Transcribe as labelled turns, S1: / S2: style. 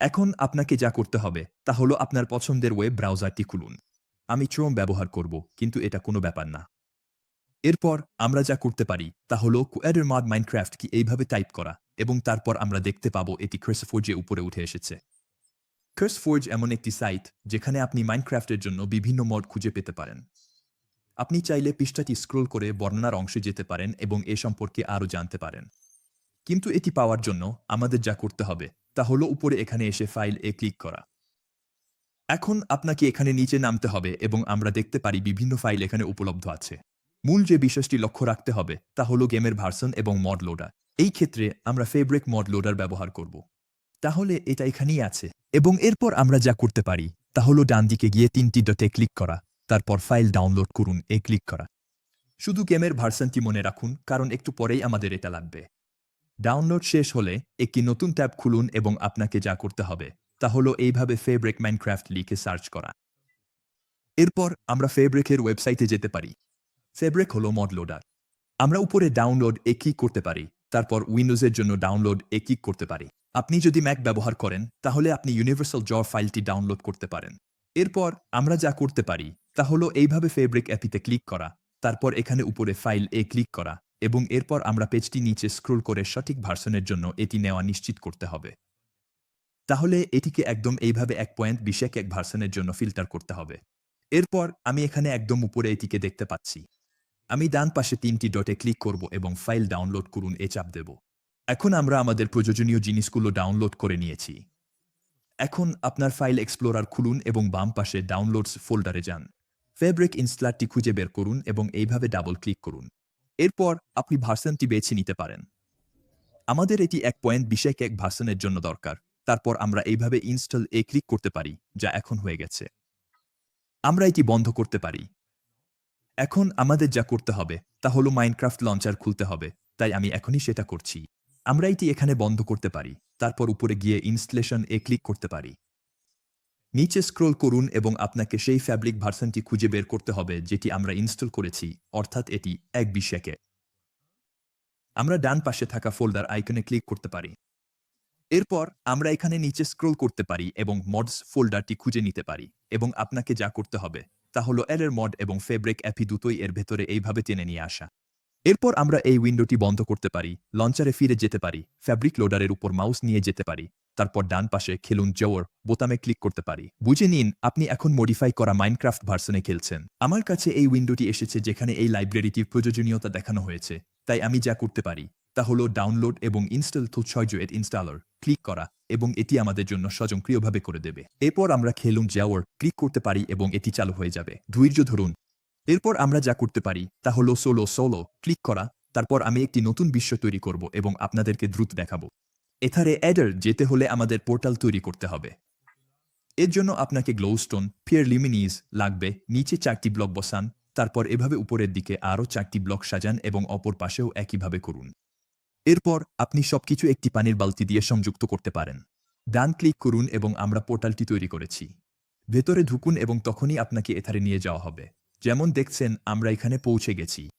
S1: এখন আপনাকে যা করতে হবে তা হলো আপনার পছন্দের ওয়েব ব্রাউজারটি খুলুন। আমি চ্রোম ব্যবহার করব, কিন্তু এটা কোনো ব্যাপার না। এরপর আমরা যা করতে পারি তা হল কুয়াডের মাদ মাইনক্রাফট কি এইভাবে টাইপ করা এবং তারপর আমরা দেখতে পাবো এটি ক্রেসফোর্জে উপরে উঠে এসেছে। ক্রেসফোর্জ এমন একটি সাইট যেখানে আপনি মাইনক্রাফটের জন্য বিভিন্ন মড খুঁজে পেতে পারেন। আপনি চাইলে পৃষ্ঠাটি স্ক্রোল করে বর্ণনার অংশে যেতে পারেন এবং এ সম্পর্কে আরও জানতে পারেন। কিন্তু এটি পাওয়ার জন্য আমাদের যা করতে হবে তা হলো উপরে এখানে এসে ফাইল এ ক্লিক করা। এখন আপনাকে এখানে নিচে নামতে হবে এবং আমরা দেখতে পারি বিভিন্ন ফাইল এখানে উপলব্ধ আছে। মূল যে বিষয়টি লক্ষ্য রাখতে হবে তা হলো গেমের ভার্সন এবং মড লোডার এই ক্ষেত্রে আমরা ফেব্রিক মড লোডার ব্যবহার করব। তাহলে এটা এখানেই আছে। এবং এরপর আমরা যা করতে পারি তা হলো ডান দিকে গিয়ে তিনটি ডটে ক্লিক করা, তারপর ফাইল ডাউনলোড করুন, এ ক্লিক করা। শুধু গেমের ভার্সনটি মনে রাখুন, কারণ একটু পরেই আমাদের এটা লাগবে। ডাউনলোড শেষ হলে একটি নতুন ট্যাব খুলুন এবং আপনাকে যা করতে হবে তা হলো এইভাবে ফেব্রিক মাইনক্রাফট লিখে সার্চ করা। এরপর আমরা ফেব্রিকের ওয়েবসাইটে যেতে পারি। ফেব্রিক হলো মড লোডার। আমরা উপরে ডাউনলোড এ ক্লিক করতে পারি, তারপর উইন্ডোজের জন্য ডাউনলোড এ ক্লিক করতে পারি। আপনি যদি ম্যাক ব্যবহার করেন, তাহলে আপনি ইউনিভার্সাল জ ফাইলটি ডাউনলোড করতে পারেন। এরপর আমরা যা করতে পারি, তা হলো এইভাবে ফেব্রিক অ্যাপিতে ক্লিক করা, তারপর এখানে উপরে ফাইল এ ক্লিক করা। এবং এরপর আমরা পেজটি নিচে স্ক্রোল করে সঠিক ভার্সনের জন্য এটি নেওয়া নিশ্চিত করতে হবে। তাহলে এটিকে একদম এইভাবে এক পয়েন্ট বিশেক এক ভার্সনের জন্য ফিল্টার করতে হবে। এরপর আমি এখানে একদম উপরে এটিকে দেখতে পাচ্ছি। আমি ডান পাশে তিনটি ডটে ক্লিক করব এবং ফাইল ডাউনলোড করুন, এ চাপ দেব। এখন আমরা আমাদের প্রয়োজনীয় জিনিসগুলো ডাউনলোড করে নিয়েছি। এখন আপনার ফাইল এক্সপ্লোরার খুলুন এবং বাম পাশে ডাউনলোডস ফোল্ডারে যান। ফেব্রিক ইনস্টলারটি খুঁজে বের করুন এবং এইভাবে ডাবল ক্লিক করুন। এরপর আপনি ভার্সনটি বেছে নিতে পারেন। আমাদের এটি এক পয়েন্ট বিশেক এক ভার্সনের জন্য দরকার। তারপর আমরা এইভাবে ইনস্টল এ ক্লিক করতে পারি, যা এখন হয়ে গেছে। আমরা এটি বন্ধ করতে পারি। এখন আমাদের যা করতে হবে, তা হলো মাইনক্রাফট লঞ্চার খুলতে হবে, তাই আমি এখনই সেটা করছি। আমরা এটি এখানে বন্ধ করতে পারি, তারপর উপরে গিয়ে ইনস্টলেশন এ ক্লিক করতে পারি। নিচে স্ক্রোল করুন এবং আপনাকে সেই ফ্যাব্রিক ভার্সনটি খুঁজে বের করতে হবে, যেটি আমরা ইনস্টল করেছি, অর্থাৎ এটি এক বিশেকে। আমরা ডান পাশে থাকা ফোল্ডার আইকনে ক্লিক করতে পারি। এরপর আমরা এখানে নিচে স্ক্রোল করতে পারি এবং মডস ফোল্ডারটি খুঁজে নিতে পারি এবং আপনাকে যা করতে হবে, তা হলো এরের মড এবং ফেব্রিক অ্যাপি দুটোই এর ভেতরে এইভাবে টেনে নিয়ে আসা। এরপর আমরা এই উইন্ডোটি বন্ধ করতে পারি লঞ্চারে ফিরে যেতে পারি ফ্যাব্রিক লোডারের উপর মাউস নিয়ে যেতে পারি। তারপর ডান পাশে খেলুন জোয়ার বোতামে ক্লিক করতে পারি। বুঝে নিন, আপনি এখন মডিফাই করা মাইনক্রাফট ভার্সনে খেলছেন। আমার কাছে এই উইন্ডোটি এসেছে যেখানে এই লাইব্রেরিটির প্রয়োজনীয়তা দেখানো হয়েছে। তাই আমি যা করতে পারি, তা হলো ডাউনলোড এবং ইনস্টল ছয় এট ইনস্টলার ক্লিক করা এবং এটি আমাদের জন্য স্বয়ংক্রিয়ভাবে করে দেবে। এরপর আমরা খেলুন যাওয়ার ক্লিক করতে পারি এবং এটি চালু হয়ে যাবে। ধৈর্য ধরুন। এরপর আমরা যা করতে পারি, তা হলো সোলো সোলো ক্লিক করা। তারপর আমি একটি নতুন বিশ্ব তৈরি করব এবং আপনাদেরকে দ্রুত দেখাবো। এথারে অ্যাডার যেতে হলে আমাদের পোর্টাল তৈরি করতে হবে। এর জন্য আপনাকে গ্লোস্টোন ফিয়ার লিমিনিজ লাগবে, নিচে চারটি ব্লক বসান, তারপর এভাবে উপরের দিকে আরও চারটি ব্লক সাজান এবং অপর পাশেও একইভাবে করুন। এরপর আপনি সবকিছু একটি পানির বালতি দিয়ে সংযুক্ত করতে পারেন। ডান ক্লিক করুন এবং আমরা পোর্টালটি তৈরি করেছি। ভেতরে ঢুকুন এবং তখনই আপনাকে এথারে নিয়ে যাওয়া হবে। যেমন দেখছেন, আমরা এখানে পৌঁছে গেছি।